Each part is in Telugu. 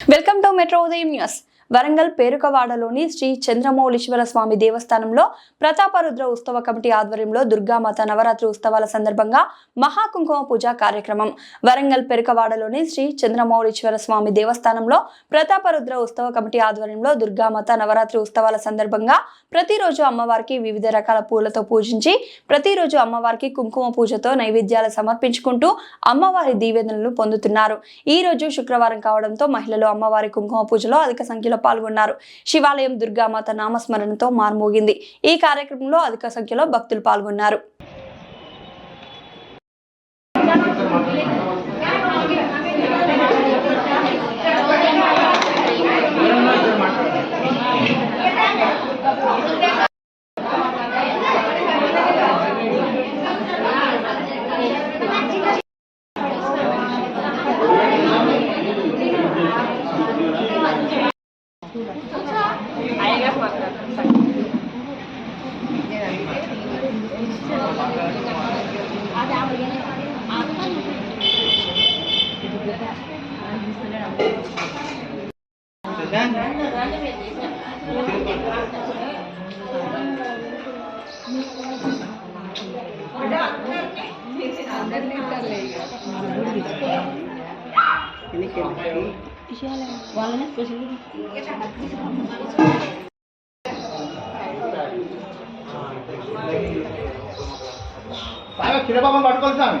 వెల్కమ్ టు మెట్రో ఉదయం న్యూస్ వరంగల్ పేరుకవాడలోని శ్రీ చంద్రమౌళీశ్వర స్వామి దేవస్థానంలో ప్రతాపరుద్ర ఉత్సవ కమిటీ ఆధ్వర్యంలో దుర్గామాత నవరాత్రి ఉత్సవాల సందర్భంగా మహాకుంకుమ పూజ కార్యక్రమం. వరంగల్ పెరుకవాడలోని శ్రీ చంద్రమౌళీశ్వర స్వామి దేవస్థానంలో ప్రతాపరుద్ర ఉత్సవ కమిటీ ఆధ్వర్యంలో దుర్గామాత నవరాత్రి ఉత్సవాల సందర్భంగా ప్రతిరోజు అమ్మవారికి వివిధ రకాల పూలతో పూజించి ప్రతిరోజు అమ్మవారికి కుంకుమ పూజతో నైవేద్యాలు సమర్పించుకుంటూ అమ్మవారి దీవెనలను పొందుతున్నారు. ఈ రోజు శుక్రవారం కావడంతో మహిళలు అమ్మవారి కుంకుమ పూజలో అధిక సంఖ్యలో పాల్గొన్నారు. శివాలయం దుర్గామాత నామస్మరణతో మార్మోగింది. ఈ కార్యక్రమంలో అధిక సంఖ్యలో భక్తులు పాల్గొన్నారు. బాగా క్షీరబాబం పట్టుకోవాలి స్వామి.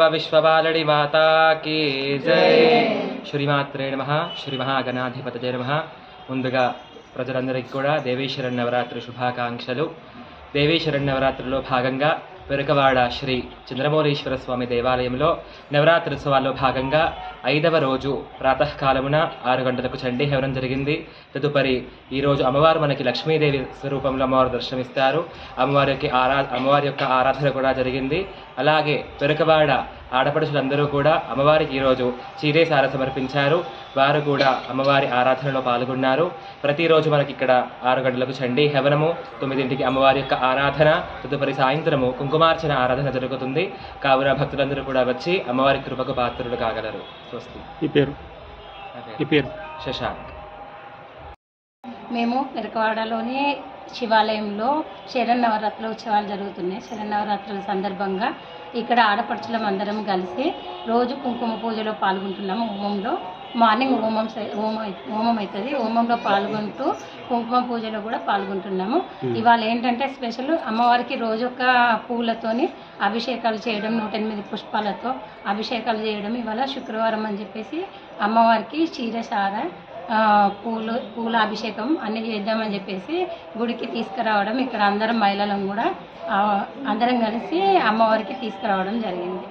విశ్వబాలడి మాతా కీ జై శ్రీమాత్రే నమ శ్రీ మహాగణాధిపతజే నమ ముందుగా ప్రజలందరికీ కూడా దేవీశ్వర నవరాత్రి శుభాకాంక్షలు. దేవీశ్వర నవరాత్రిలో భాగంగా పెరుకవాడ శ్రీ చంద్రమౌళీశ్వర స్వామి దేవాలయంలో నవరాత్రి ఉత్సవాల్లో భాగంగా ఐదవ రోజు ప్రాతకాలమున ఆరు గంటలకు చండీ హవనం జరిగింది. తదుపరి ఈరోజు అమ్మవారు మనకి లక్ష్మీదేవి స్వరూపంలో అమ్మవారు దర్శనమిస్తారు. అమ్మవారి యొక్క ఆరా అమ్మవారి యొక్క ఆరాధన కూడా జరిగింది. అలాగే పెరుకవాడ ఆడపడుచులందరూ కూడా అమ్మవారికి ఈరోజు చీరే సార సమర్పించారు. వారు కూడా అమ్మవారి ఆరాధనలో పాల్గొన్నారు. ప్రతిరోజు మనకి ఇక్కడ ఆరు గంటలకు చండీ హవనము తొమ్మిదింటికి అమ్మవారి యొక్క ఆరాధన తదుపరి సాయంత్రము కుంకుమార్చన ఆరాధన జరుగుతుంది. కావున భక్తులందరూ కూడా వచ్చి అమ్మవారి కృపకు పాత్రులు కాగలరు. స్వస్తి. ఈ పేరు? ఈ పేరు? శశాంక్. మేము పెరకవాడలోని శివాలయంలో శరన్నవరాత్రుల ఉత్సవాలు జరుగుతున్నాయి. శరన్నవరాత్రుల సందర్భంగా ఇక్కడ ఆడపడుచులం అందరం కలిసి రోజు కుంకుమ పూజలో పాల్గొంటున్నాము. హోమంలో మార్నింగ్ హోమం హోమం హోమం అవుతుంది హోమంలో పాల్గొంటూ కుంకుమ పూజలో కూడా పాల్గొంటున్నాము. ఇవాళ ఏంటంటే స్పెషల్ అమ్మవారికి రోజు ఒక పూలతోని అభిషేకాలు చేయడం నూట ఎనిమిది పుష్పాలతో అభిషేకాలు చేయడం ఇవాళ శుక్రవారం అని చెప్పేసి అమ్మవారికి క్షీరసార పూలు పూల అభిషేకం అన్ని చేద్దామని చెప్పేసి గుడికి తీసుకురావడం ఇక్కడ అందరం మహిళలను కూడా అందరం కలిసి అమ్మవారికి తీసుకురావడం జరిగింది.